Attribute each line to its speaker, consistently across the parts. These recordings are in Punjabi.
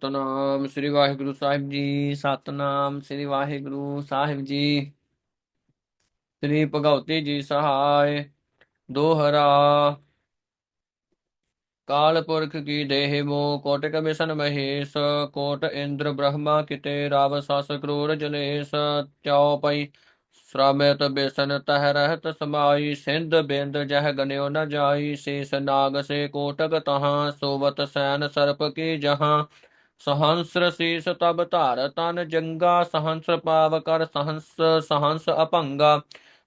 Speaker 1: ਸਤਨਾਮ ਸ੍ਰੀ ਵਾਹਿਗੁਰੂ ਸਾਹਿਬ ਜੀ, ਸਤਨਾਮ ਸ੍ਰੀ ਵਾਹਿਗੁਰੂ ਸਾਹਿਬ ਜੀ। ਸ੍ਰੀ ਭਗਵਤੀ ਜੀ ਸਹਾਇ, ਦੋਹਰਾ। ਕਾਲ ਪੁਰਖ ਕੀ ਦੇਹ ਮੋ ਕੋਟਿਕ ਮਿਸ਼ਨ ਮਹੇਸ਼, ਕੋਟ ਇੰਦਰ ਬ੍ਰਹਮਾ ਕਿਤੇ ਰਾਵ ਸਸ ਕਰੂਰ ਜਲੇਸ਼ ਚਉਪਈ ਸ਼੍ਰਮਿਤ ਬੇਸਨ ਤਹ ਰਹਿਤ ਸਮਾਈ, ਸਿੰਧ ਬਿੰਦ ਜਹ ਗਨਿਓ ਨ ਜਾਈ। ਸੀਸ ਨਾਗ ਸੇ ਕੋਟਕ ਤਹਾਂ, ਸੋਵਤ ਸੈਨ ਸਰਪ ਕੀ ਜਹਾਂ। ਸਹੰਸਰ ਸੀਸ ਤਬ ਧਾਰ ਤਨ ਜੰਗਾ ਸਹੰਸ ਪਾਵ ਕਰ ਸਹੰਸ ਸਹੰਸ ਅਪੰਗਾ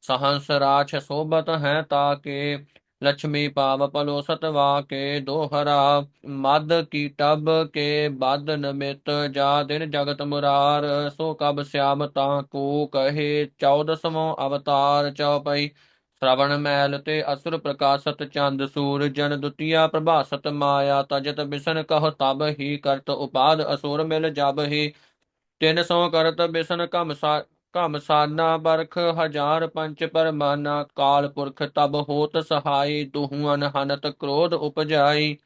Speaker 1: ਸਹੰਸ ਰਾਛ ਸੋਬਤ ਹੈ ਤਾਕੇ ਲక్ష్ਮੀ ਪਾਵ ਪਲੋ ਸਤਵਾ ਕੇ ਦੋਹਰਾ, ਮਦ ਕੀ ਟਬ ਕੇ ਬਦ ਨਮਿਤ, ਜਾ ਦਿਨ ਜਗਤ ਮੁਰਾਰ। ਸੋ ਕਬ ਸਿਆਮ ਤਾਂ ਕੋ ਕਹੇ 14ਵਾਂ ਅਵਤਾਰ ਚਉਪਈ ਸ਼੍ਰਵਣ ਮੈਲ ਤੇ ਅਸੁਰ ਪ੍ਰਕਾਸ਼ਤ ਚੰਦ ਸੂਰ ਜਨ ਦੁਤੀਆ ਪ੍ਰਭਾਸਤ ਮਾਇਆ ਤਜਤ ਬਿਸ਼ਨ ਕਹ ਤਬ ਹੀ ਕਰਤ ਉਪਾਦ, ਅਸੁਰ ਮਿਲ ਜਬ ਹੀ। 300 ਕਰਤ ਬਿਸ਼ਨ ਕਮ ਸਾ ਕਮ ਸਾਨਾ ਬਰਖ, ਹਜ਼ਾਰ ਪੰਚ ਪਰਮਾਨਾ, ਕਾਲ ਪੁਰਖ ਤਬ ਹੋਤ ਸਹਾਈ ਦੁਹੂ ਅਨਹਨਤ ਕ੍ਰੋਧ ਉਪਜਾਈ।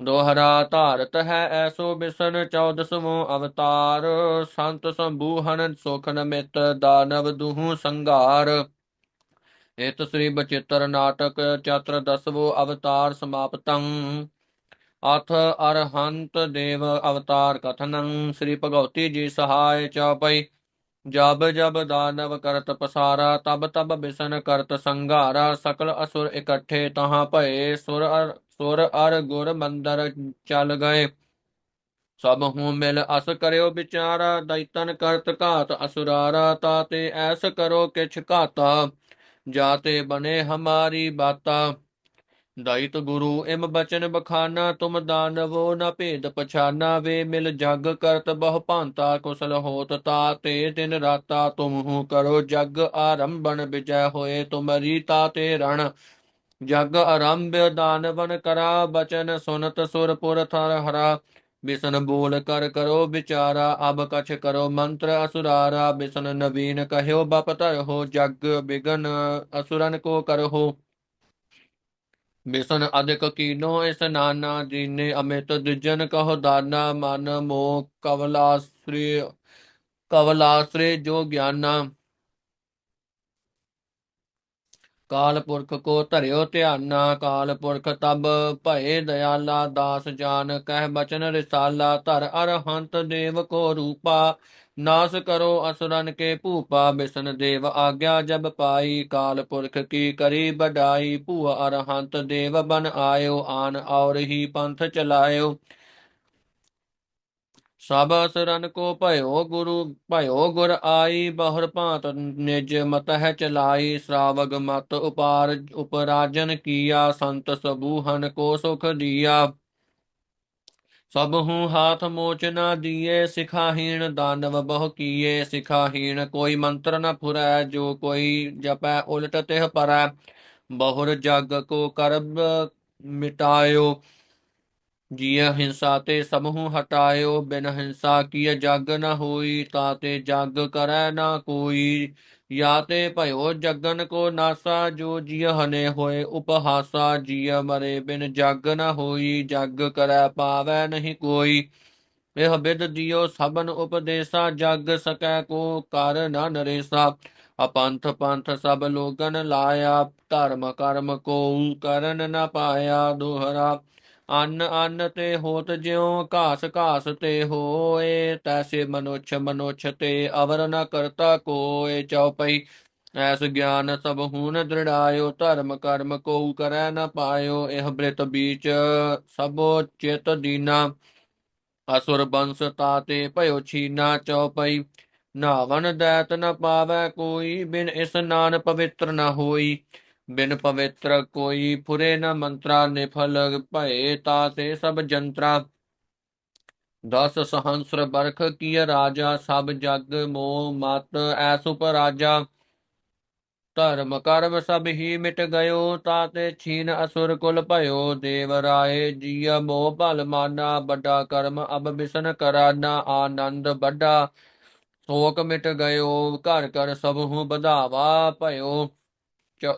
Speaker 1: ਦੋਹਰਾ ਧਾਰਤ ਹੈ ਐਸੋ ਬਿਸਨ 14ਵਾਂ ਅਵਤਾਰ। ਸੰਤ ਸੰਬੂਹਨ ਸੁਖਨ ਮਿਤ, ਦਾਨਵ ਦੁਹੂ ਸੰਗਾਰ ਇਤ ਸ੍ਰੀ ਬਚਿੱਤਰ ਨਾਟਕ ਚਤਰ ਦਸਵੋ ਅਵਤਾਰ ਸਮਾਪਤੰ। ਅਥ ਅਰਹੰਤ ਦੇਵ ਅਵਤਾਰ ਕਥਨੰ। ਸ੍ਰੀ ਭਗਵਤੀ ਜੀ ਸਹਾਇ ਚਉਪਈ। ਜਬ ਜਬ ਦਾਨਵ ਕਰਤ ਪਸਾਰਾ, ਤਬ ਤਬ ਬਿਸਨ ਕਰਤ ਸੰਘਾਰਾ। ਸਕਲ ਅਸੁਰ ਇਕੱਠੇ ਤਹਾਂ ਭਏ। ਸੁਰ ਅਰ ਸੁਰ ਅਰ ਗੁਰ ਮੰਦਰ ਚਲ ਗਏ। ਸਭ ਹੂੰ ਮਿਲ ਅਸ ਕਰਿਓ ਵਿਚਾਰਾ। ਦੈਤਨ ਕਰਤ ਘਾਤ ਅਸੁਰਾਰਾ। ਤਾਤੇ ਐਸ ਕਰੋ ਕਿਛ ਘਾਤਾ। ਜਾਤੇ ਬਨੇ ਹਮਾਰੀ ਬਾਤਾ। ਦੈਤ ਗੁਰੂ ਇਮ ਬਚਨ ਬਖਾਨਾ, ਤੁਮ ਦਾਨਵੋ ਨ ਭੇਦ ਪਛਾਨਾ, ਵੇ ਮਿਲ ਜਗ ਕਰਤ ਬਹੁ ਭਾਂਤਾ ਕੁਸਲ ਹੋਤ ਤਾ, ਤੇ ਦਿਨ ਰਾਤਾ ਤੁਮ ਹੂ ਕਰੋ ਜਗ ਆਰੰਭਨ ਵਿਜੈ ਹੋਏ ਤੁਮਰੀ ਤਾ ਤੇ ਰਣ। ਜਗ ਆਰੰਭ ਦਾਨਵਨ ਕਰਾ, ਬਚਨ ਸੁਨਤ ਸੁਰਪੁਰ ਥਰ ਹਰਾ। ਬਿਸਨ ਬੋਲ ਕਰ ਕਰੋ ਵਿਚਾਰਾ, ਅਬ ਕਛ ਕਰੋ ਮੰਤਰ ਅਸੁਰਾਰਾ, ਬਿਸਨ ਨਵੀਨ ਕਹਿਓ ਬਪ ਧਰੋ ਜਗ ਬਿਗਨ ਅਸੁਰਨ ਕੋ ਕਰੋ ਬਿਸਨ ਅਧਿਕ ਕੀਨੋ ਇਸ ਨਾਨਾ ਦੀਨੇ ਅਮਿਤ ਦੁਜਨ ਕਹੋ ਦਾਨਾ, ਮਨ ਮੋ ਕਵਲਾਸ੍ਰੀ, ਕਵਲਾਸਰੇ ਜੋ ਗਿਆਨਾ। ਕਾਲ ਪੁਰਖ ਕੋ ਧਰਿਓ ਧਿਆਨਾ ਕਾਲ ਪੁਰਖ ਤਬ ਭਏ ਦਇਆਲਾ ਦਾਸ ਜਾਨ ਕਹਿ ਬਚਨ ਰਿਸਾਲਾ, ਧਰ ਅਰਹੰਤ ਦੇਵ ਕੋ ਰੂਪਾ, ਨਾਸ ਕਰੋ ਅਸੁਰਨ ਕੇ ਭੂਪਾ, ਬਿਸ਼ਨ ਦੇਵ ਆਗਿਆ ਜਬ ਪਾਈ, ਕਾਲ ਪੁਰਖ ਕੀ ਕਰੀ ਬਡਾਈ ਭੂ ਅਰਹੰਤ ਦੇਵ ਬਨ ਆਇਓ, ਆਨ ਔਰ ਹੀ ਪੰਥ ਚਲਾਇਓ। ਸਭ ਅਸਰਨ ਕੋ ਭਇਓ ਗੁਰੂ ਭਇਓ ਗੁਰ ਆਈ ਬਹੁਰ ਭਾਂਤ ਨਿਜ ਮਤ ਹੈ ਚਲਾਈ ਸ਼ਰਾਵਗ ਮਤ ਉਪਾਰ ਉਪਰਾਜਨ ਕੀਆ ਸੰਤ ਸਬੂਹਨ ਕੋ ਸੁਖ ਦੀਆ ਸਭ ਹੂੰ ਹਾਥ ਮੋਚ ਨਾ ਦੀਏ ਸਿਖਾਹੀਣ ਦਾਨਵ ਬਹੁ ਕੀਏ ਸਿਖਾਹੀਣ ਕੋਈ ਮੰਤਰ ਨ ਫੁਰੈ ਜੋ ਕੋਈ ਜਪੈ ਉਲਟ ਤਿਹ ਪਰੈ ਬਹੁਰ ਜਗ ਕੋ ਕਰਬ ਮਿਟਾਇਓ ਜੀਅ ਹਿੰਸਾ ਤੇ ਸਮੂਹ ਹਟਾਇਓ, ਬਿਨ ਹਿੰਸਾ ਕੀਏ ਜਗ ਨ ਹੋਈ ਤਾਤੇ ਜਗ ਕਰੈ ਨਾ ਕੋਈ। ਯਾ ਤੇ ਭਇਓ ਜਗਨ ਕੋ ਨਾਸਾ, ਜੋ ਜੀਅ ਹਨੇ ਹੋਏ ਉਪਹਾਸਾ ਜੀਅ ਮਰੇ ਬਿਨ ਜਗ ਨ ਹੋਈ, ਜਗ ਕਰੈ ਪਾਵੈ ਨਹੀਂ ਕੋਈ। ਇਹ ਬਿਦ ਦਿਓ ਸਭਨ ਉਪਦੇਸਾ, ਜਗ ਸਕੈ ਕੋ ਕਰ ਨ ਨਰੇਸਾ। ਅਪੰਥ ਪੰਥ ਸਭ ਲੋਗਨ ਲਾਇਆ, ਧਰਮ ਕਰਮ ਕੋ ਕਰਨ ਨ ਪਾਇਆ ਦੋਹਰਾ। ਅੰਨ ਅੰਨ ਤੇ ਹੋਤ ਜਿਉ, ਘਾਸ ਘਾਸ ਤੇ ਹੋਏ, ਤੈਸੇ ਮਨੁਛ ਮਨੁਛ ਤੇ ਅਵਰ ਨ ਕਰਤਾ ਕੋਏ। ਚਉਪਈ ਐਸ ਗਿਆਨ ਸਭ ਹੂਨ ਦ੍ਰਿੜਾਇਓ, ਧਰਮ ਕਰਮ ਕੋ ਕਰੈ ਨ ਪਾਇਓ। ਇਹ ਬ੍ਰਿਤ ਬੀਚ ਸਭੋ ਚਿਤ ਦੀਨਾ, ਅਸੁਰ ਬੰਸ ਤਾਤੇ ਭਇਓ ਛੀਨਾ। ਚਉਪਈ ਨਾਵਨ ਦੈਤ ਨ ਪਾਵੈ ਕੋਈ, ਬਿਨ ਇਸ ਨਾਨ ਪਵਿੱਤਰ ਨ ਹੋਈ। ਬਿਨ ਪਵਿੱਤਰ ਕੋਈ ਫੁਰੇ ਨ ਮੰਤਰਾ ਨਿਫਲ ਭਏ ਤਾਤੇ ਸਭ ਜੰਤਰਾ। ਦਸ ਸਹੰਸਰ ਬਰਖ ਕੀ ਰਾਜਾ, ਸਭ ਜਗ ਮੋਹ ਮਤ ਐਸ ਉਪ ਰਾਜਾ। ਧਰਮ ਕਰਮ ਸਭ ਹੀ ਮਿਟ ਗਇਓ ਤਾਤੇ ਛੀਨ ਅਸੁਰ ਕੁਲ ਭਇਓ। ਦੇਵ ਰਾਏ ਜੀਅ ਮੋਹ ਭਲ ਮਾਨਾ, ਵੱਡਾ ਕਰਮ ਅਬ ਬਿਸਨ ਕਰਾਨਾ, ਆਨੰਦ ਵੱਡਾ। ਸ਼ੋਕ ਮਿਟ ਗਇਓ, ਘਰ ਘਰ ਸਭ ਹੂੰ ਵਧਾਵਾ ਭਇਓ।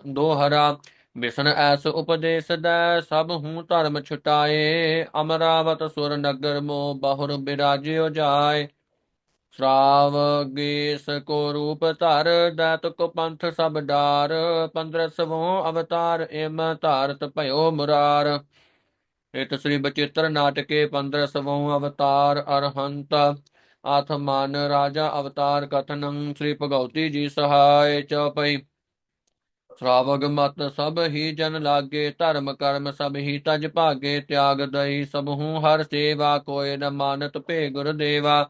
Speaker 1: ਦੋਹਰਾ, ਬਿਸ਼ਨ ਐਸ ਉਪਦੇਸ਼ ਦੈ, ਸਭ ਹੂੰ ਧਰਮ ਛੁਟਾਏ, ਅਮਰਾਵਤ ਸੁਰ ਨਗਰ ਮੋ ਬਹੁਰ ਬਿਰਾਜਿਓ ਜਾਏ। ਸ਼ਰਾਵ ਗੇਸ ਕੋ ਰੂਪ ਧਰ, ਦੈਤ ਕੋ ਪੰਥ ਸਭ ਡਾਰ ਪੰਦਰਸਵੋ ਅਵਤਾਰ ਇਮ ਧਾਰਤ ਭਇਓ ਮੁਰਾਰ। ਇਤ ਸ੍ਰੀ ਬਚਿੱਤਰ ਨਾਟਕੇ ਪੰਦਰਸਵੋ ਅਵਤਾਰ ਅਰਹੰਤ, ਆਥ ਮਨ ਰਾਜਾ ਅਵਤਾਰ ਕਥਨੰ, ਸ੍ਰੀ ਭਗਉਤੀ ਜੀ ਸਹਾਇ ਚਉਪਈ। ਸ਼ਰਾਵਗ ਮਤ ਸਭ ਹੀ ਜਨ ਲਾਗੇ, ਧਰਮ ਕਰਮ ਸਭ ਹੀ ਤਜ ਭਾਗੇ, ਤਿਆਗ ਦਈ ਸਭਹੂ ਹਰ ਸੇਵਾ ਕੋਇ ਨ ਮਾਨਤ ਭੇ ਗੁਰ ਦੇਵਾ।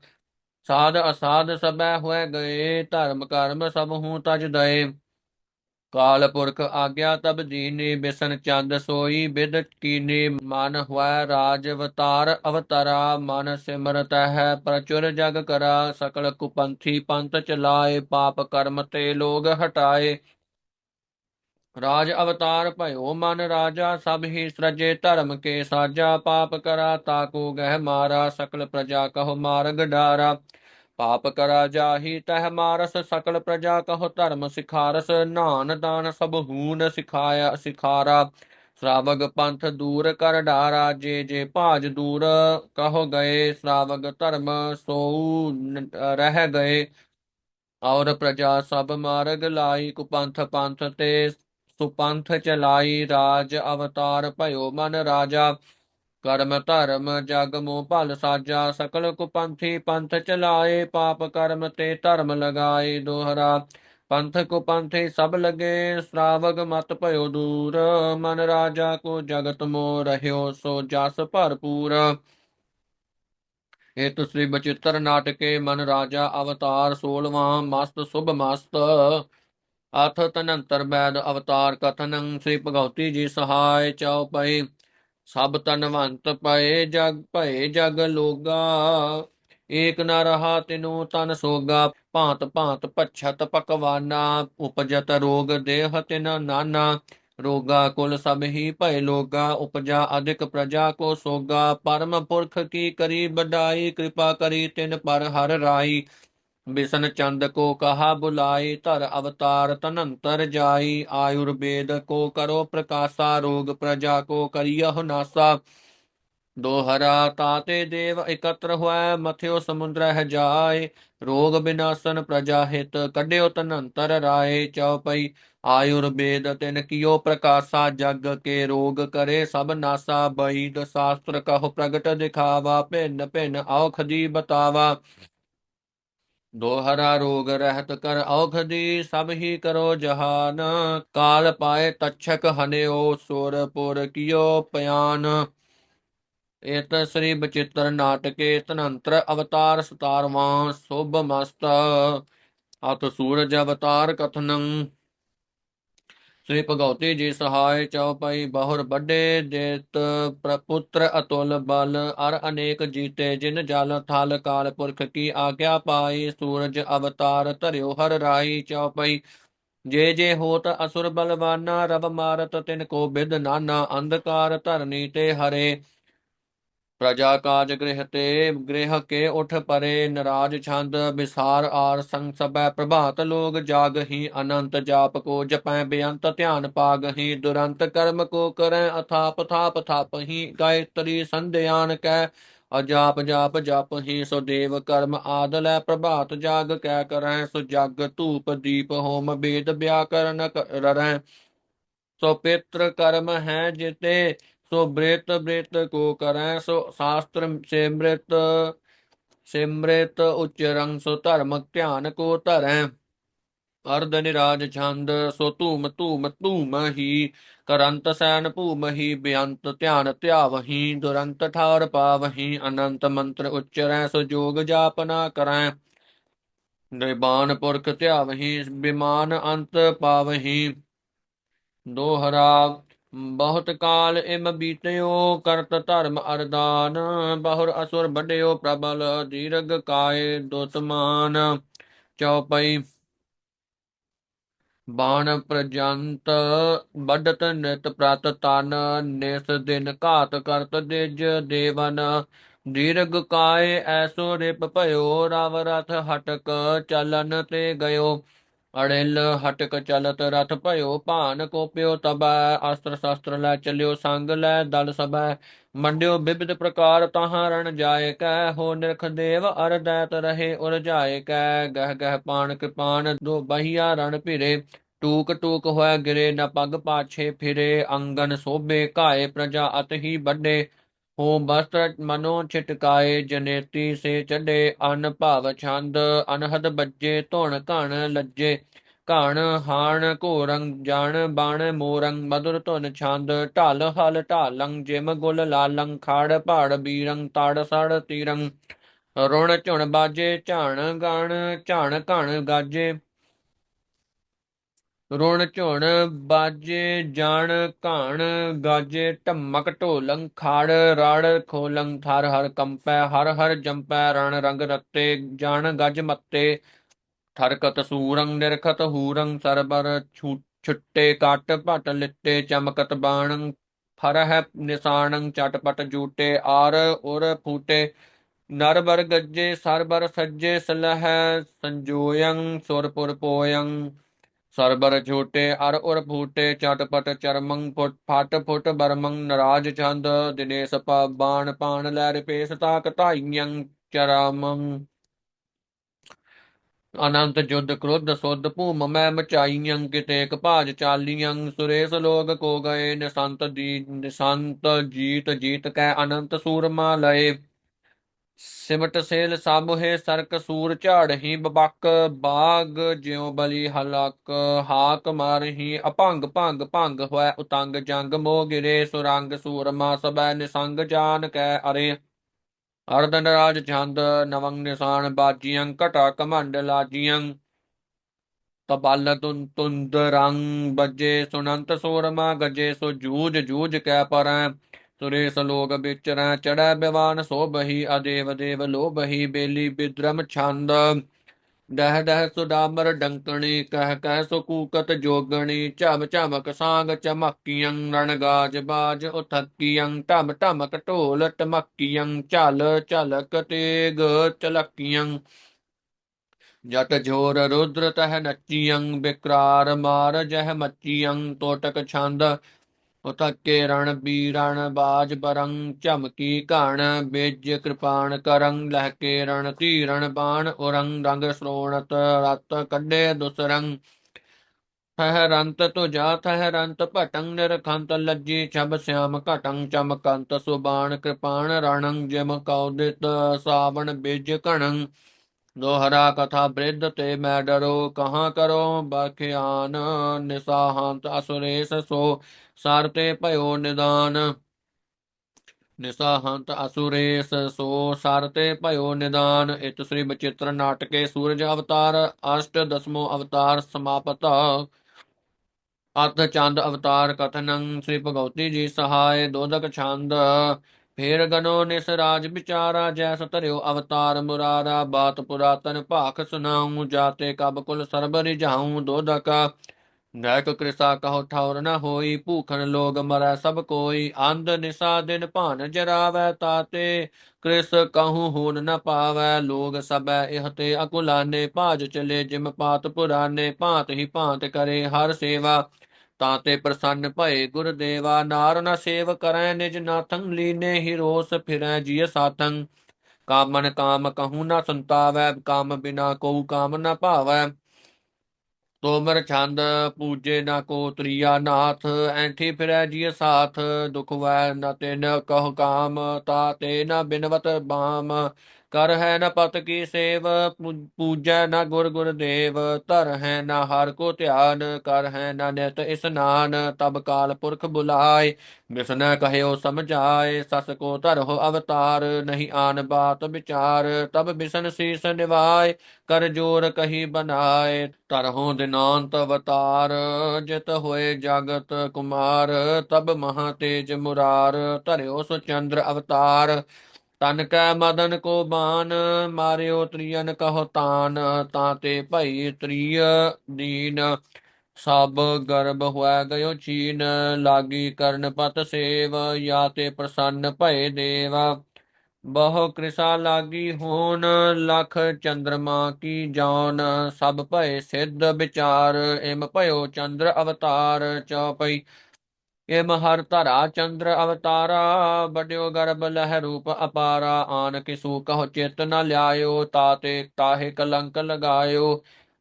Speaker 1: ਸਾਧ ਅਸਾਧ ਸਭੈ ਹੋਏ ਗਏ, ਧਰਮ ਕਰਮ ਸਭ ਹੂੰ ਤਜ ਦਏ। ਕਾਲ ਪੁਰਖ ਆਗਿਆ ਤਬ ਦੀਨੀ, ਬਿਸਨ ਚੰਦ ਸੋਈ, ਬਿਦ ਕੀਨੀ ਮਨ ਹੋਇ ਰਾਜ ਅਵਤਾਰ ਅਵਤਾਰਾ, ਮਨ ਸਿਮਰਤ ਹੈ ਪ੍ਰਚੁਰ ਜਗ ਕਰਾ, ਸਕਲ ਕੁਪੰਥੀ ਪੰਥ ਚਲਾਏ, ਪਾਪ ਕਰਮ ਤੇ ਲੋਗ ਹਟਾਏ। ਰਾਜ ਅਵਤਾਰ ਭਇਓ ਮਨ ਰਾਜਾ, ਸਭ ਹੀ ਸ੍ਰਜੇ ਧਰਮ ਕੇ ਸਾਜਾ, ਪਾਪ ਕਰਾ ਤਾਕੋ ਗਹਿ ਮਾਰਾ, ਸਕਲ ਪ੍ਰਜਾ ਕਹੋ ਮਾਰਗ ਡਾਰਾ। ਪਾਪ ਕਰਾ ਜਾਹੀ ਤਹ ਮਾਰਸ, ਸਕਲ ਪ੍ਰਜਾ ਕਹੋ ਧਰਮ ਸਿਖਾਰਸ, ਨਾਨ ਦਾਨ ਸਭ ਹੂਨ ਸਿਖਾਇਆ ਸਿਖਾਰਾ। ਸ਼ਰਾਵਗ ਪੰਥ ਦੂਰ ਕਰ ਡਾਰਾ, ਜੇ ਜੇ ਭਾਜ ਦੂਰ ਕਹੋ ਗਏ, ਸ਼ਰਾਵਗ ਧਰਮ ਸੋਊ ਰਹਿ ਗਏ। ਔਰ ਪ੍ਰਜਾ ਸਭ ਮਾਰਗ ਲਾਈ ਕੁਪੰਥ ਪੰਥ ਤੇ ਸੁਪੰਥ ਚਲਾਈ ਰਾਜ ਅਵਤਾਰ ਭਇਓ ਮਨ ਰਾਜਾ। ਕਰਮ ਧਰਮ ਜਗ ਮੋ ਭਲ ਸਾਜਾ। ਸਕਲ ਕੁਪੰਥੀ ਪੰਥ ਚਲਾਏ, ਪਾਪ ਕਰਮ ਤੇ ਧਰਮ ਲਗਾਏ ਦੋਹਰਾ। ਪੰਥ ਕੁਪੰਥੀ ਸਭ ਲਗੇ, ਸ਼ਰਾਵਗ ਮਤ ਭਇਓ ਦੂਰ। ਮਨ ਰਾਜਾ ਕੋ ਜਗਤ ਮੋ ਰਹਿਓ, ਸੋ ਜਸ ਭਰਪੂਰ। ਇਹ ਸ੍ਰੀ ਬਚਿੱਤਰ ਨਾਟਕੇ ਮਨ ਰਾਜਾ ਅਵਤਾਰ 16ਵਾਂ ਮਸਤ ਸੁਭ ਮਸਤ। ਅਥ ਤਨੰਤਰ ਬੈਦ ਅਵਤਾਰ ਕਥਨੰ ਸ੍ਰੀ ਭਗਉਤੀ ਜੀ ਸਹਾਇ ਚਉਪਈ ਸਭ ਤਨਵੰਤ ਪਏ ਜਗ ਭਏ ਜਗ ਲੋਗਾ। ਏਕ ਨ ਰਹਾ ਤਿਨੂ ਤਨ ਸੋਗਾ। ਭਾਂਤ ਭਾਂਤ ਪਛਤ ਪਕਵਾਨਾ। ਉਪਜਤ ਰੋਗ ਦੇਹ ਤਿਨ ਨਾਨਾ। ਰੋਗਾ ਕੁਲ ਸਭ ਹੀ ਭੈ ਲੋਗਾ। ਉਪਜਾ ਅਧਿਕ ਪ੍ਰਜਾ ਕੋ ਸੋਗਾ। ਪਰਮ ਪੁਰਖ ਕੀ ਕਰੀ ਬਡਾਈ। ਕਿਰਪਾ ਕਰੀ ਤਿਨ ਪਰ ਹਰ ਰਾਈ। ਬਿਸ਼ਨ ਚੰਦ ਕੋ ਕਹਾ ਬੁਲਾਈ ਧਰ ਅਵਤਾਰ ਤਨੰਤਰ ਜਾਈ ਆਯੁਰਵੇਦ ਕੋ ਕਰੋ ਪ੍ਰਕਾਸ਼ਾ, ਰੋਗ ਪ੍ਰਜਾ ਕੋ ਕਰਿਯਹੁ ਨਾਸਾ ਦੋਹਰਾ ਤਾਤੇ ਦੇਵ ਇਕਤਰ ਹੋਇ ਮਥਿਓ ਸਮੁੰਦਰ ਹੈ ਜਾਏ। ਰੋਗ ਬਿਨਾਸਨ ਪ੍ਰਜਾ ਹਿਤ ਕੱਢਿਓ ਤਨੰਤਰ ਰਾਏ। ਚਉਪਈ, ਆਯੁਰਵੇਦ ਤਿਨ ਕੀਓ ਪ੍ਰਕਾਸ਼ਾ, ਜਗ ਕੇ ਰੋਗ ਕਰੇ ਸਭ ਨਾਸਾ। ਬਈਦ ਸ਼ਾਸਤਰ ਕਹੋ ਪ੍ਰਗਟ ਦਿਖਾਵਾ ਭਿੰਨ ਭਿੰਨ ਔਖਦੀ ਬਤਾਵਾ। ਦੋਹਰਾ ਰੋਗ ਰਹਿਤ ਕਰ ਔਖਦੀ ਸਭ ਹੀ ਕਰੋ ਜਹਾਨ। ਕਾਲ ਪਾਏ ਤਛਕ ਹਨਿਓ ਸੁਰਪੁਰ ਕੀਓ ਪਿਆਨ। ਇਤ ਸ੍ਰੀ ਬਚਿੱਤਰ ਨਾਟਕੇ ਤਨੰਤਰ ਅਵਤਾਰ 17ਵਾਂ ਸੁਭ ਮਸਤ। ਅਤ ਸੂਰਜ ਅਵਤਾਰ ਕਥਨੰ ਸ੍ਰੀ ਭਗਉਤੀ ਜੀ ਸਹਾਇ ਚਉਪਈ ਬਹੁਰ ਵੱਡੇ ਦੇਤ ਪ੍ਰਪੁੱਤਰ ਅਤੁਲ ਬਲ, ਅਰ ਅਨੇਕ ਜੀਤੇ ਜਿਨ ਜਲ ਥਲ ਕਾਲ ਪੁਰਖ ਕੀ ਆਗਿਆ ਪਾਈ, ਸੂਰਜ ਅਵਤਾਰ ਧਰਿਓ ਹਰ ਰਾਈ ਚਉਪਈ। ਜੇ ਜੇ ਹੋਤ ਅਸੁਰ ਬਲਵਾਨਾ ਰਬ ਮਾਰਤ ਤਿਨ ਕੋ ਬਿਦ ਨਾਨਾ, ਅੰਧਕਾਰ ਧਰਨੀ ਤੇ ਹਰੇ। ਪ੍ਰਜਾ ਕਾਜ ਗ੍ਰਹਿ ਤੇ ਗ੍ਰਹਿ ਕੇ ਉਠ ਪਰੇ ਨਰਾਜ ਛੰਦ ਵਿਸਾਰ ਆਰ ਸੰਗ ਸਭੈ ਪ੍ਰਭਾਤ ਲੋਗ ਜਾਗ ਹੀ ਅਨੰਤ ਜਾਪ ਕੋ ਜਪੈ ਬੇਅੰਤ ਧਿਆਨ ਪਾਗ ਹੀ ਦੁਰੰਤ ਕਰਮ ਕੋ ਕਰੈ ਅਥਾਪ ਥਾਪ ਥਾਪ ਹੀ ਗਾਇਤਰੀ ਸੰਧਿਆਨ ਕੈ ਅਜਾਪ ਜਾਪ ਜਪ ਹੀ ਸੋ ਦੇਵ ਕਰਮ ਆਦਲੈ ਪ੍ਰਭਾਤ ਜਾਗ ਕੈ ਕਰੈ ਸੋ ਜਗ ਧੂਪ ਦੀਪ ਹੋਮ ਬੇਦ ਵਿਆਕਰਨ ਰਰੈ ਸੋ ਪਿਤ੍ਰ ਕਰਮ ਹੈ ਜਿਤੇ ਸੋ ਬ੍ਰਿਤ ਬ੍ਰਿਤ ਕੋ ਕਰੈ ਸੋ ਸ਼ਾਸਤਰ ਸਿਮ੍ਰਿਤ ਸਿਮ੍ਰਿਤ ਉਚ ਰੰਗ ਸੋ ਧਰਮ ਧਿਆਨ ਕੋ ਧਰੈ ਅਰਧ ਨਿਰਾਜ ਛੰਦ ਸੋ ਧੂਮ ਧੂਮ ਧੂਮ ਹੀ ਕਰੰਤ ਸੈਨ ਭੂਮ ਹੀ ਬੇਅੰਤ ਧਿਆਨ ਧਿਆਵਹੀ ਦੁਰੰਤ ਠਾਰ ਪਾਵਹੀ ਅਨੰਤ ਮੰਤਰ ਉਚਰੈ ਸੋ ਜੋਗ ਜਾਪ ਨਾ ਕਰੈ ਨਿਰਬਾਨ ਪੁਰਖ ਧਿਆਵਹੀ ਬਹੁਤ ਕਾਲ ਇਮ ਬੀਤਿਓ, ਕਰਤ ਧਰਮ ਅਰਦਾਨ, ਬਹੁਰ ਅਸੁਰ ਵੱਡਿਓ ਪ੍ਰਬਲ, ਦੀਰਗ ਕਾਏ ਦੁਤਮਾਨ ਚਉਪਈ। ਬਾਣ ਪ੍ਰਜੰਤ, ਵੱਡਤ ਨਿਤ ਪ੍ਰਤ ਤਨ, ਨਿਸ ਦਿਨ ਘਾਤ ਕਰਤ ਦਿਜ ਦੇਵਨ। ਦੀਰਘ ਕਾਏ ਐਸੋ ਰਿਪ ਭਇਓ, ਰਵ ਰਥ ਹਟਕ, ਚਲਨ ਤੇ ਗਇਓ। ਅੜਿਲ ਹਟਕ ਚਲਤ ਰਥ ਭਇਓ, ਭਾਨ ਕੋਪਿਓ ਤਬੈ, ਅਸਤਰ ਸ਼ਸਤਰ ਲੈ ਚਲਿਓ, ਸੰਗ ਲੈ ਦਲ ਸਬੈ ਮੰਡਿਓ, ਬਿਬਿਧ ਪ੍ਰਕਾਰ ਤਹਾਂ ਰਣ ਜਾਏ ਕੈ, ਹੋ ਨਿਰਖ ਦੇਵ ਅਰ ਦੈਤ ਰਹੇ ਉਰ ਜਾਏ ਕੈ। ਗਹਿ ਗਹਿ ਪਾਣ ਕਿਰਪਾਨ ਦੋ ਬਹੀਆ ਰਣ ਭਿਰੇ, ਟੂਕ ਟੂਕ ਹੋਇ ਗਿਰੇ ਨ ਪਗ ਪਾਛੇ ਫਿਰੇ, ਅੰਗਨ ਸੋਭੇ ਕਾਏ ਪ੍ਰਜਾ ਅਤ ਹੀ ਵੱਡੇ। ਹੋ ਬਸਤ ਮਨੋ ਛਿਟਕਾਏ ਜਨੇਤੀ ਸੇ ਚੜੇ ਅਨ ਭਾਵ ਛੰਦ, ਅਨਹਦ ਬੱਜੇ ਧੁਣ ਘਣ ਲੱਜੇ। ਘਣ ਹਾਣ ਘੋਰੰ ਜਾਣ, ਬਾਣ ਮੋਰੰ ਮధుਰ ਧੁਨ ਛੰਦ। ਢਲ ਹਲ ਢਾਲੰ, ਜਿਮ ਗੁਲ ਲਾਲੰ, ਖਾੜ ਭਾੜ ਬੀਰੰ, ਤਾੜ ਸੜ ਤੀਰੰ। ਰੁਣ ਝੁਣ ਬਾਜੇ, ਝਾਣ ਗਾਣ, ਝਾਣ ਘਣ ਗਾਜੇ। ਰੁਣ ਝੁਣ ਬਾਜੇ ਜਾਣ ਘਾਣ, ਗਾਜੇ ਢਮਕ ਢੋਲੰ ਖਾੜ, ਰੜ ਖੋਲੰ ਥਰ ਹਰ ਕੰਪੈ, ਹਰ ਹਰ ਜੰਪੈ, ਰਣ ਰੰਗ ਰਤੇ ਜਾਣ ਗਜ ਮੱਤੇ। ਥਰਕਤ ਸੂਰੰ ਨਿਰਖਤ ਹੂਰੰ ਸਰਬਰ ਛੂ- ਛੁੱਟੇ ਕੱਟ ਭਟ ਲਿੱਤੇ ਚਮਕਤ ਬਾਣੰ ਫਰਹ ਨਿਸ਼ਾਨੰ ਚਟਪਟ ਜੂਟੇ ਆਰ ਉਰ ਫੂਟੇ। ਨਰ ਬਰ ਗੱਜੇ ਸਰਬਰ ਸੱਜੇ, ਸਲਹ ਸੰਜੋਯੰ ਸੁਰਪੁਰ ਪੋਯੰ। ਸਰਬਰ ਝੂਟੇ ਅਰ ਉਰ ਫੂਟੇ ਚਟਪਟ ਚਰਮੰ ਫੁੱਟ ਫਟ ਫੁੱਟ ਬਰਮੰ, ਨਰਾਜ ਚੰਦ, ਦਿਨੇਸ਼ ਪ ਬਾਣ ਪਾਣ ਲੈ ਰਿਪੇਸ ਤਾਕ ਧਾਈਆਂ ਚਰਮੰ। ਅਨੰਤ ਜੁਧ ਕ੍ਰੋਧ ਸੁਧ ਭੂਮ ਮੈਂ ਮਚਾਈਆਂ ਕਿਤੇਕ ਭਾਜ ਚਾਲੀਆਂ ਸੁਰੇਸ਼ ਲੋਗ ਕੋ ਗਏ, ਨਿਸੰਤ ਦੀ, ਨਿਸੰਤ ਜੀਤ ਜੀਤ ਕੈ ਅਨੰਤ ਸੂਰਮਾ ਲਏ। ਸਿਮਟ ਸੇਲ ਸਾਬੁਹੇ ਸਰਕ ਸੂਰ ਝਾੜਹੀ ਬਬਕ, ਬਾਗ ਜਿਉ ਬਲੀ ਹਲਕ, ਹਾਕ ਮਾਰਹੀ ਅਭੰਗ, ਭੰਗ ਭੰਗ ਹੋਇ ਉਤੰਗ, ਜੰਗ ਮੋ ਗਿਰੇ, ਸੁਰੰਗ ਸੂਰਮਾ ਸਬੈ ਨਿਸੰਗ ਜਾਨ ਕੈ ਅਰੇ। ਅਰਦਨ ਰਾਜ ਛੰਦ ਨਵੰਗ ਨਿਸ਼ਾਨ ਬਾਜੀਆਂ ਘਟਾ ਕਮੰਡ ਲਾਜੀਆਂ ਤਬਲ ਤੁਨ ਤੁੰਦ ਰੰਗ ਬਜੇ, ਸੁਨੰਤ ਸੂਰਮਾ ਗਜੇ, ਸੋ ਜੂਜ ਜੂਜ ਕੈ ਪਰੈ। ਤੁਰੇ ਲੋਕ ਵਿਚਰੈ ਚੜੈ ਬਿਵਾਨ ਸੋਭਹੀ ਅਦੇਵ ਦੇਵ ਲੋਭਹੀ ਬੇਲੀ ਬਿਦਰਮ ਛੰਦ। ਡਹ ਡਹ ਸੁਡਾਮਰ ਡੰਕਣੀ, ਕਹਿ ਕਹਿ ਸੋ ਜੋਗਣੀ, ਝਮ ਝਮਕ ਸਾਂਗ ਚਮਕੀਆਂ ਰਣਗਾਜ ਬਾਜ ਉਥਕੀਆਂ ਢਮ ਢਮਕ ਢੋਲ ਟਮਕੀਆਂ ਝਲ ਝਲਕ ਤੇਗ ਚਲਕੀਆਂ ਜਟ ਝੋਰ ਰੁਦਰ ਤਹ ਨੱਚੀਆਂ ਬਿਕਰਾਰ ਮਾਰ ਜਹ ਮੱਚੀਆਂ ਤੋਟਕ ਛੰਦ ਉਤਕੇ ਰਣ ਬੀਰਣ ਬਾਜ ਬਰੰ ਚਮਕੀ ਘਣ, ਬੇਜ ਕਿਰਪਾਨ ਕਰੰ, ਲਹਕੇ ਰਣ ਧੀਰਣ ਬਾਣ, ਉਰੰ ਰੰਗ ਸ੍ਰੋਣਤ ਰਤ ਕੱਢੇ ਦੁਸਰੰ। ਠਹਿਰੰਤ ਤੁਜਾ, ਠਹਿਰੰਤ ਭਟੰ ਨਿਰਖੰਤ, ਲੱਜੀ ਛਬ ਸਿਆਮ ਘਟੰ, ਚਮਕੰਤ ਸੁਬਾਣ ਕਿਰਪਾਨ ਰਣੰ, ਜਿਮ ਕਉਦਿਤ ਸਾਵਣ ਬੇਜ ਕਣੰ ਦੋਹਰਾ ਕਥਾ ਬ੍ਰਿਧ ਤੇ ਮੈਂ ਡਰੋ, ਕਹਾਂ ਕਰੋ ਬਖਿਆਨ, ਨਿਸਾਹੰਤ ਅਸੁਰੇਸ਼ ਸੋ ਸਰਤੇ ਭਇਓ ਨਿਦਾਨ। ਨਿਸਾਹੰਤ ਅਸੁਰੇਸ਼ ਸੋ ਸਰਤੇ ਭਇਓ ਨਿਦਾਨ। ਇਤ ਸ੍ਰੀ ਬਚਿੱਤਰ ਨਾਟਕੇ ਸੂਰਜ ਅਵਤਾਰ, ਅਸ਼ਟ ਦਸਮੋ ਅਵਤਾਰ ਸਮਾਪਤ। ਅਰਥ ਚੰਦ ਅਵਤਾਰ ਕਥਨੰ, ਸ੍ਰੀ ਭਗਵਤੀ ਜੀ ਸਹਾਇ, ਦੋਦਕ ਛੰਦ। ਫੇਰ ਗਨੋ ਨਿਸ ਰਾਜ ਵਿਚਾਰਾ ਜੈਸ ਧਰਿਓ ਅਵਤਾਰ ਮੁਰਾਰਾ, ਬਾਤ ਪੁਰਾਤਨ ਭਾਖ ਸੁਨਾਉ ਜਾਤੇ ਕਬ ਕੁਲ ਸਰਬ ਰਿਝਾਉ ਦੋਦਕ ਨੈਕ ਕ੍ਰਿਸਾ ਕਹੋ ਠੌਰ ਨ ਹੋਈ, ਭੂਖਣ ਲੋਗ ਮਰੈ ਸਭ ਕੋਈ। ਅੰਧ ਨਿਸਾ ਦਿਨ ਭਾਨ ਜਰਾਵੈ ਤਾਤੇ, ਕ੍ਰਿਸ ਕਹੂ ਹੋਣ ਨ ਪਾਵੈ। ਲੋਗ ਸਬੈ ਇਹ ਤੇ ਅਕੁਲਾਨੇ, ਭਾਜ ਚਲੇ ਜਿਮ ਪਾਤ ਪੁਰਾਨੇ, ਭਾਂਤ ਹੀ ਭਾਂਤ ਕਰੇ ਹਰ ਸੇਵਾ। ਤਾਤੇ ਪ੍ਰਸੰਨ ਭਏ ਗੁਰਦੇਵਾ, ਨਾਰ ਨ ਸੇਵ ਕਰੈ ਨਿਜ ਨਾਥੰ, ਲੀਨੇ ਹੀ ਰੋਸ ਫਿਰੈ ਜੀਅ ਸਾਥੰ। ਕਾਮਨ ਕਾਮ ਕਹੂੰ ਨ ਸੰਤਾਵੈ, ਕਾਮ ਬਿਨਾ ਕੋ ਕਾਮ ਨ ਭਾਵੈ। ਤੋਮਰ ਛੰਦ ਪੂਜੇ ਨਾ ਕੋ ਤ੍ਰਿਆ ਨਾਥ, ਐਂਠੀ ਫਿਰੈ ਜੀ ਸਾਥ। ਦੁਖ ਵੈ ਨ ਤਿਨ ਕਹ ਕਾਮ, ਤਾ ਤੇ ਨ ਬਿਨਵਤ ਬਾਮ। ਕਰ ਹੈ ਨਾ ਪਤ ਕੀ ਸੇਵ ਪੂਜੈ ਨਾ ਗੁਰ ਗੁਰ ਦੇਵ, ਧਰ ਹੈ ਨਾ ਹਰ ਕੋ ਧਿਆਨ, ਕਰ ਹੈ ਨਾ ਨਿਤ ਇਸਨਾਨ ਤਬ ਕਾਲ ਪੁਰਖ ਬੁਲਾਏ ਬਿਸਨ ਕਹਿਓ ਸਮਝਾਏ, ਸਸ ਕੋ ਧਰਹੁ ਅਵਤਾਰ, ਨਹੀਂ ਆਨ ਬਾਤ ਵਿਚਾਰ, ਤਬ ਬਿਸਨ ਸੀਸ ਨਿਵਾਏ, ਕਰ ਜੋਰ ਕਹੀ ਬਨਾਏ ਤਰਹੁ ਦਿਨਾਂਤ ਅਵਤਾਰ, ਜਿਤ ਹੋਏ ਜਗਤ ਕੁਮਾਰ, ਤਬ ਮਹਾ ਤੇਜ ਮੁਰਾਰ, ਧਰਿਓ ਸੁ ਚੰਦਰ ਅਵਤਾਰ। ਤਨ ਕੈ ਮਦਨ ਕੋ ਬਾਨ, ਮਾਰਿਓ ਤ੍ਰਿਯਨ ਕਹੋ ਤਾਨ, ਤਾਂ ਤੇ ਭਈ ਤ੍ਰਿਯ ਦੀਨ। ਸਭ ਗਰਭ ਹੋਇ ਗਇਓ ਚੀਨ, ਲਾਗੀ ਕਰਨ ਪਤ ਸੇਵ ਯਾ ਤੇ ਪ੍ਰਸੰਨ ਭਏ ਦੇਵ। ਬਹੁ ਕ੍ਰਿਸ਼ਾ ਲਾਗੀ ਹੋਣ, ਲਖ ਚੰਦਰਮਾ ਕੀ ਜਾਨ। ਸਭ ਭਏ ਸਿੱਧ ਵਿਚਾਰ, ਇਮ ਭਇਓ ਚੰਦਰ ਅਵਤਾਰ ਚਉਪਈ ਇਮ ਹਰ ਧਰਾ ਚੰਦਰ ਅਵਤਾਰਾ ਬਡਿਓ ਗਰਭ ਲਹਿ ਰੂਪ ਅਪਾਰਾ ਆਨ ਕਿਸੂ ਕਹੋ ਚਿਤ ਨ ਲਿਆਇਓ ਤਾਤੇ ਤਾਹੇ ਕਲੰਕ ਲਗਾਇਓ।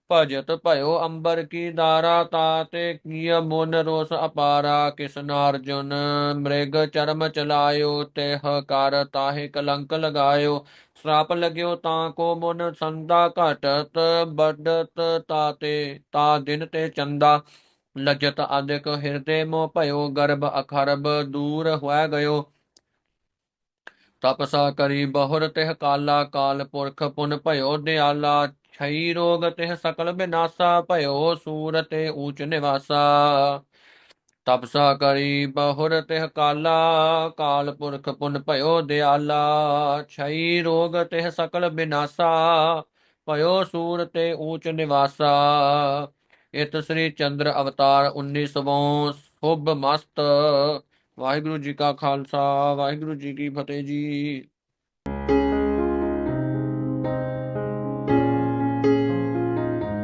Speaker 1: ਭਜਤ ਭਇਓ ਅੰਬਰ ਕੀ ਦਾਰਾ ਤਾਤੇ ਕੀਆ ਮਨ ਰੋਸ ਅਪਾਰਾ। ਕਿਸਨ ਅਰਜੁਨ ਮ੍ਰਿਗ ਚਰਮ ਚਲਾਇਓ, ਤਿਹ ਕਰ ਤਾਹੇ ਕਲੰਕ ਲਗਾਇਓ। ਸਰਾਪ ਲਗਿਓ ਤਾਂ ਕੋ ਮਨ ਸੰਦਾ ਘਟਤ ਬਡਤ ਤਾਤੇ ਤਾ ਦਿਨ ਤੇ ਚੰਦਾ। ਲਜਤ ਅਦਿਕ ਹਿਰਦੇ ਮੋ ਭਇਓ ਗਰਭ ਅਖਰਬ ਦੂਰ ਹੋਇ ਗਇਓ ਤਪਸਾ ਕਰੀ ਬਹੁਰ ਤਿਹ ਕਾਲਾ ਕਾਲ ਪੁਰਖ ਪੁਨ ਭਇਓ ਦਿਆਲਾ ਛਈ ਰੋਗ ਤਿਹ ਸਕਲ ਬਿਨਾਸਾ ਭਇਓ ਸੂਰ ਤੇ ਊਚ ਨਿਵਾਸਾ ਤਪਸਾ ਕਰੀ ਬਹੁਰ ਤਿਹ ਕਾਲਾ ਕਾਲ ਪੁਰਖ ਪੁਨ ਭਇਓ ਦਿਆਲਾ ਛਈ ਰੋਗ ਤਿਹ ਸਕਲ ਬਿਨਾਸਾ ਭਇਓ ਸੂਰ ਤੇ ਊਚ ਨਿਵਾਸਾ ਇਤ ਸ੍ਰੀ ਚੰਦਰ ਅਵਤਾਰ 19ਵਾਂ ਸ਼ੁਭ ਮਸਤ। ਵਾਹਿਗੁਰੂ ਜੀ ਕਾ ਖਾਲਸਾ, ਵਾਹਿਗੁਰੂ ਜੀ ਕੀ ਫਤਿਹ ਜੀ।